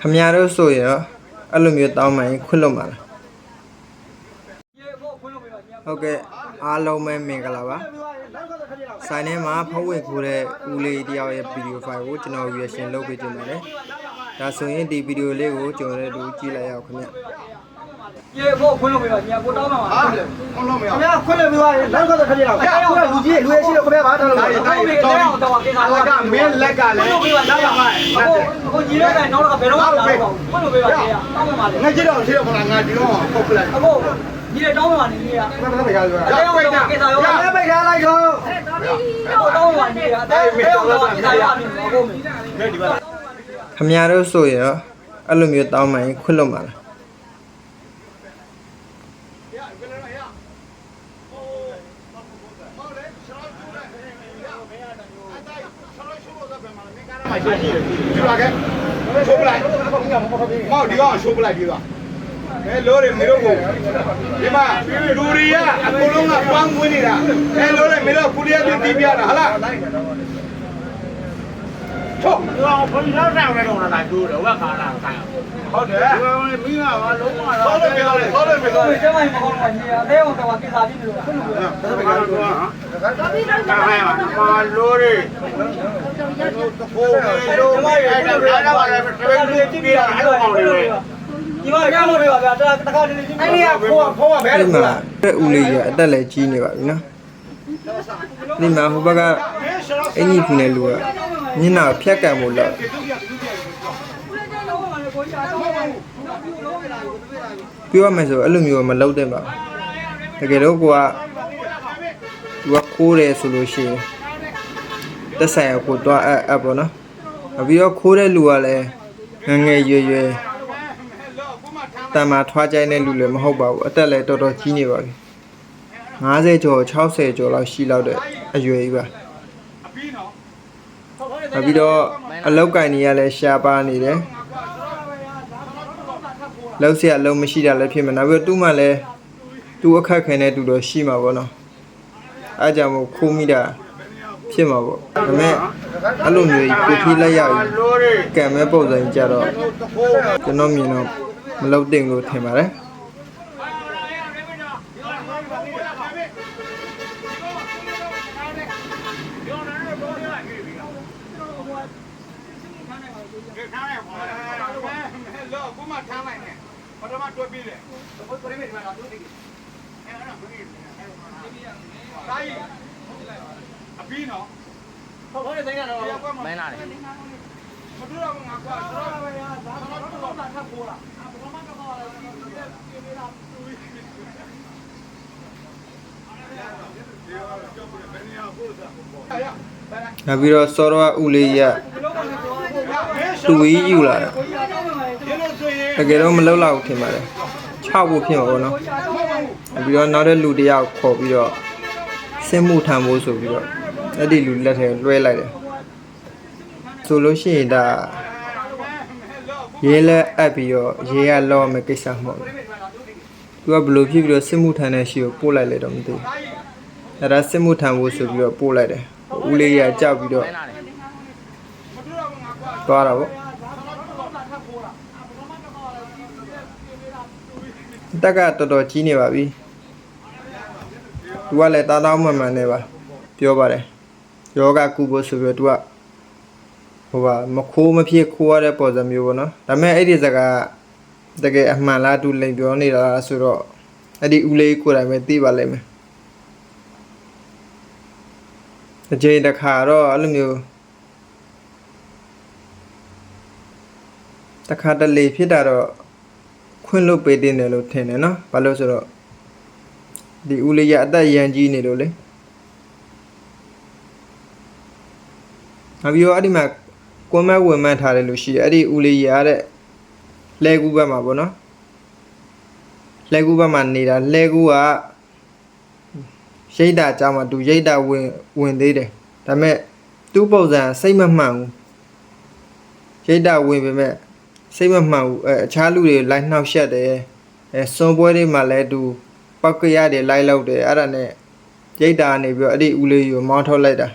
ခမရတို့ဆိုရင်ရောအဲ့လိုမျိုးတောင်းမှရင်ခွင့်လွတ်မှာလားဟုတ်ကဲ့အားလုံးပဲမင်္ဂလာပါဆိုင်ထဲမှာဖုန်းဝင်ခိုးတဲ့ဦးလေးတယောက်ရဲ့ဗီဒီယိုဖိုင်ကိုကျွန်တော် reaction လုပ်ပေးကြပါတယ်ဒါဆိုရင်ဒီဗီဒီယိုလေးကိုကျွန်တော်တို့ကြည့်လိုက်ရအောင်ခင်ဗျ ရေဖို့ခွင့်လို့ပြပါညာကိုတောင်းမှာပါဟာခွန်းလို့မရခင်ဗျာခွင့်လို့ပြောရင်နောက်ကတော့ခပြေတော့ခင်ဗျာလူကြီးလူရဲ့ရှိလို့ခင်ဗျာဘာထားလို့လဲတော့ဒီတော့တော့ကိစ္စလက်ကမင်းလက်ကလည်းခွင့်လို့ပြပါညာကိုကိုကြီးရဲတိုင်းတော့ဘယ်တော့မှမလာဘူးခွင့်လို့ပြပါညာတောင်းမှာလေငါကြည့်တော့ကြည့်တော့ခလားငါဒီတော့ပုတ်ပလိုက်အခုကြီးရဲတောင်းမှာနေကြီးကဘယ်မှာကြားလို့အဲ့တော့ကိစ္စရောလဲပိတ်ထားလိုက်တော့ကိုတောင်းမှာနေရအဲ့တော့ကိစ္စရောနေကိုမင်းမင်းဒီပါခမရတို့ဆိုရင်ရောအဲ့လိုမျိုးတောင်းမှရင်ခွင့်လွတ်မှာလား မရှိရှိဒီပါကဲရှိုးပလိုက်မောက်ဒီကောင်ရှိုးပလိုက်ပြီးသွားအဲလို့ရမင်းတို့ကိုဒီမှာလူရီယာအကုန်လုံးကပန်းဝင်နေတာအဲလို့ရမင်းတို့ကုလျာတင်တီးပြတာဟလားချို့တော့ဘယ်လောက်တောင်းလဲတော့လာတူတော့ဝက်ခါလာခိုင်းဟုတ်တယ်ဒီမှာမင်းကဘာလုံးဝသောလို့ပြောတယ်သောလို့ပြောကိုတယ်ကျမမဟုတ်ဘူးကြီးအဲ့တော့တော့ကိစ္စပြီးလို့ခွင့်လို့ပြပါဘာလို့တော့ဟာကာဟဲမှာမာလိုရီ ဟိုလိုဒီမှာအဲ့ဒါအဲ့ဒါပါလေတပည့်လူကြည့်ပြီးတော့အဲ့လိုအောင်တယ်ဒီမှာကြောက်လို့ပြပါဗျာတခါတလေကြီးအဲ့ဒီကဖိုးဖိုးကဘယ်ဒီလိုမှာတဲ့ဦးလေးကြီးကအသက်လည်းကြီးနေပါပြီနော်ဒီမှာဟိုဘက်ကအင်ကြီးဖူနေလူကညနာကိုဖြတ်ကန်ဖို့လောက်ပြောရမယ်ဆိုအဲ့လိုမျိုးမလုပ်တဲ့ပါဘူးတကယ်တော့ကိုကသူကခိုးတယ်ဆိုလို့ရှိရင် တက်ဆိုင်ရကိုတော့အပ်အပ်ပေါ့နော်နောက်ပြီးတော့ခိုးတဲ့လူကလည်းငယ်ငယ်ရွယ်ရွယ်တန်မာထွားကြိုင်းတဲ့လူလည်းမဟုတ်ပါဘူးအသက်လည်းတော်တော်ကြီးနေပါပြီ50ကျော်60ကျော်လောက်ရှိလောက်တဲ့အရွယ်ကြီးပါနောက်ပြီးတော့အလောက်ကင်ကြီးကလည်းရှားပါနေတယ်လောက်เสียအလုံးမရှိတာလည်းဖြစ်မှာနောက်ပြီးတော့သူ့မှလည်းသူ့အခက်ခဲနဲ့တူတော့ရှိမှာပေါ့နော်အဲကြောင့်မို့ခိုးမိတာ ဖြစ်မှာပေါ့ဒါပေမဲ့အဲ့လိုမျိုးကိုဖိလက်ရပြီးလိုရီကံမဲ့ပုံစံကြတော့ကျွန်တော်မြင်တော့မလုပ်တင်လို့ထင်ပါတယ်လို့ခုမှထားလိုက်နဲ့ပထမတွဲပြီးတယ်တိုင်း အပြီးနော်ဟုတ်ဟုတ်တဲ့ကတော့မင်းလာတယ်မတူတော့ငါကွာကျွန်တော်ဗျာဒါတော့တော့တာထပ်ပေါ်လာနောက်ပြီးတော့စောတော့ဦးလေးရတူကြီးယူလာတယ်ဒီလိုဆိုရင်တကယ်တော့မလုပ်တော့ဘူးထင်ပါတယ်ချဖို့ဖြစ်မှာပေါ့နော်နောက်ပြီးတော့နောက်တဲ့လူတစ်ယောက်ခေါ်ပြီးတော့စစ်မှုထမ်းဖို့ဆိုပြီးတော့ အဲ့ဒီလူလက်ထဲလွှဲလိုက်တယ်ဆိုလို့ရှိရင်ဒါရေးလက်အပ်ပြီးတော့ရေးရလောက်မယ်ကိစ္စမဟုတ်ဘူးသူကဘယ်လိုဖြစ်ပြီးတော့စစ်မှုထမ်းတဲ့ရှိကိုပို့လိုက်လေတော့မသိဘူးအဲ့ဒါစစ်မှုထမ်းဖို့ဆိုပြီးတော့ပို့လိုက်တယ်ဦးလေးရကြောက်ပြီးတော့သွားတာပေါ့တက်ကတော်တော်ကြီးနေပါပြီ။ तू ကလည်းတားတောင်းမှန်မှန်နေပါပြောပါတယ်။ ယောဂကုဖို့ဆိုပြီးတော့ तू ကဟိုပါမခိုးမဖြစ်ခိုးရတဲ့ပုံစံမျိုးပေါ့နော်။ဒါပေမဲ့အဲ့ဒီစကားတကယ်အမှန်လား तू လိန်ပြောနေတာလားဆိုတော့အဲ့ဒီဦးလေးကိုယ်တိုင်ပဲသိပါလိမ့်မယ်။အချိန်တစ်ခါတော့အဲ့လိုမျိုးတစ်ခါတလေဖြစ်တာတော့ခွင့်လွတ်ပေးတင်တယ်လို့ထင်တယ်နော်ဘာလို့ဆိုတော့ဒီဦးလေးရအသက်ရန်ကြီးနေလို့လေ နောက်ပြီးတော့အဲ့ဒီမှာကွန်မက်ဝင်မှတ်ထားတယ်လို့ရှိတယ်အဲ့ဒီဦးလေးရတဲ့လဲကူဘက်မှာပေါ့နော်လဲကူဘက်မှာနေတာလဲကူကရိတ်တာကြောင့်မှသူရိတ်တာဝင်ဝင်သေးတယ်ဒါပေမဲ့သူ့ပုံစံစိတ်မမှန်ဘူးရိတ်တာဝင်ပေမဲ့စိတ်မမှန်ဘူးအဲအခြားလူတွေလိုက်နှောက်ရှက်တယ်အဲစွန်ပွဲတွေမှာလည်းသူပောက်ကရတွေလိုက်လောက်တယ်အဲ့ဒါနဲ့ရိတ်တာကနေပြီးတော့အဲ့ဒီဦးလေးကိုမောင်းထုတ်လိုက်တာ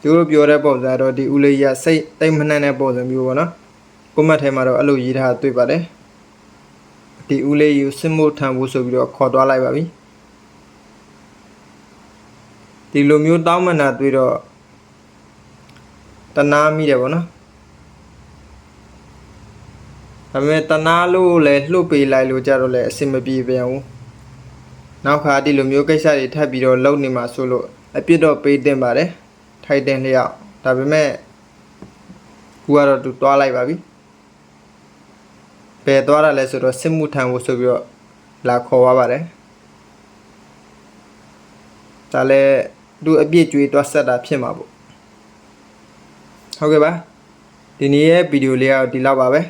သူတို့ပြောတဲ့ပုံစံတော့ဒီဦးလေးကြီးကစိတ်တိတ်မနှံ့တဲ့ပုံစံမျိုးပေါ့နော်ကွန်မန့်ထဲမှာတော့အဲ့လိုရေးထားတာတွေ့ပါတယ်ဒီဦးလေးကြီးကိုစစ်မှုထမ်းဖို့ဆိုပြီးတော့ခေါ်သွားလိုက်ပါပြီဒီလိုမျိုးတောင်းမနာတွေ့တော့တနာမိတယ်ပေါ့နော်ဒါပေမဲ့တနာလို့လည်းလှုပ်ပေးလိုက်လို့ကြတော့လည်းအဆင်မပြေပြန်ဘူးနောက်ခါဒီလိုမျိုးကိစ္စတွေထပ်ပြီးတော့လုပ်နေမှာဆိုလို့အပြစ်တော့ပေးတင်ပါတယ် ထိုက်တင်လျောက်ဒါပေမဲ့ကူကတော့သူတွားလိုက်ပါပြီဘယ်သွားတာလဲဆိုတော့စစ်မှုထမ်းဖို့ဆိုပြီးတော့လာခေါ်သွားပါတယ်ဒါလည်းသူအပြစ်ကြွေးတွားဆက်တာဖြစ်မှာပေါ့ဟုတ်ကဲ့ပါဒီနေ့ရဲ့ဗီဒီယိုလေးကတော့ဒီလောက်ပါပဲ